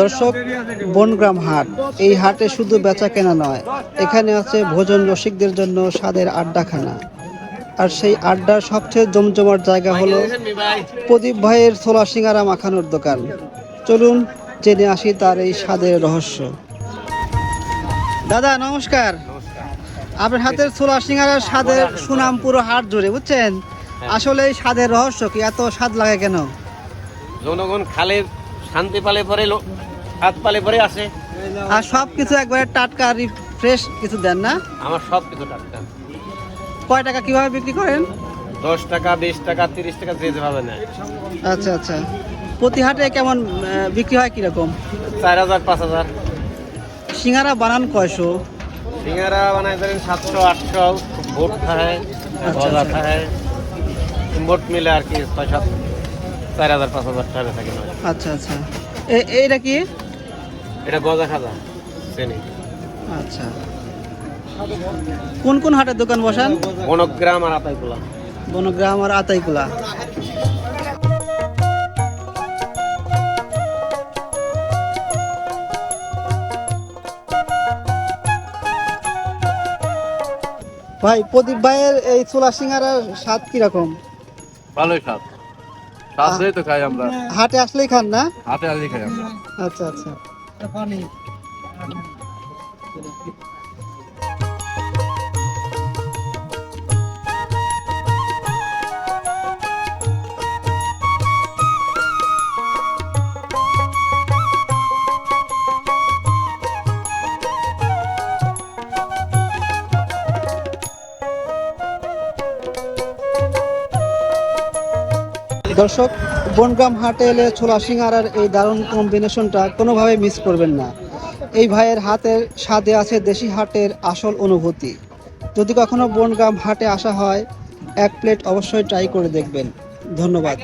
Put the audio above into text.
দর্শক বনগ্রাম হাট। এই হাটে শুধু বেচা কেনা নয় এখানে আছে ভোজন রসিকদের জন্য স্বাদের আড্ডাখানা। আর সেই আড্ডার সবচেয়ে জমজমাট জায়গা হলো প্রদীপ ভাইয়ের ছোলা সিঙ্গারা মাখানোর দোকান। চলুন জেনে আসি তার এই স্বাদের রহস্য। দাদা নমস্কার। আপনার হাতের ছোলা সিঙ্গারার স্বাদের সুনাম পুরো হাট জুড়ে বুঝছেন? আসলে এই স্বাদের রহস্য কি? এত স্বাদ লাগে কেন? জনগণ খালে শান্তি পালে পরে হাত পালে পরে আসে। আর সব কিছু একবারে টাটকা ফ্রেশ কিছু দেন না? আমার সব কিছু টাটকা। কয় টাকা কীভাবে বিক্রি করেন? দশ টাকা বিশ টাকা তিরিশ টাকা যে যেভাবে নেয়। আচ্ছা আচ্ছা। প্রতি হাটে কেমন বিক্রি হয় কীরকম? চার হাজার পাঁচ হাজার। সিঙ্গারা বানান কয়শো? সিঙ্গারা বানায় ধরেন সাতশো আটশো ভোট খায় গজা খায়। ভোট মিলে আর কি ছয় সাত চার হাজার পাঁচ হাজার টাকা থাকে আচ্ছা আচ্ছা। এ- এইটা কি? এটা গজা খাজা আচ্ছা। কোন কোন হাটের দোকান বসান? বনগ্রাম আর আতাইকুলা। বনগ্রাম আর আতাইকুলা। ভাই প্রদীপ ভাইয়ের এই ছোলা সিঙ্গারার স্বাদ কীরকম? ভালোই স্বাদ। দিয়ে তো খাই আমরা। হাটে আসলেই খান না? হাতে আসলেই খাই আমরা। আচ্ছা আচ্ছা। দর্শক, বনগ্রাম হাটে এলে ছোলা সিঙ্গারার এই দারুণ কম্বিনেশনটা কোনোভাবে মিস করবেন না। এই ভাইয়ের হাতের স্বাদে আছে দেশি হাটের আসল অনুভূতি। যদি কখনো বনগ্রাম হাটে আসা হয়, এক প্লেট অবশ্যই ট্রাই করে দেখবেন। ধন্যবাদ।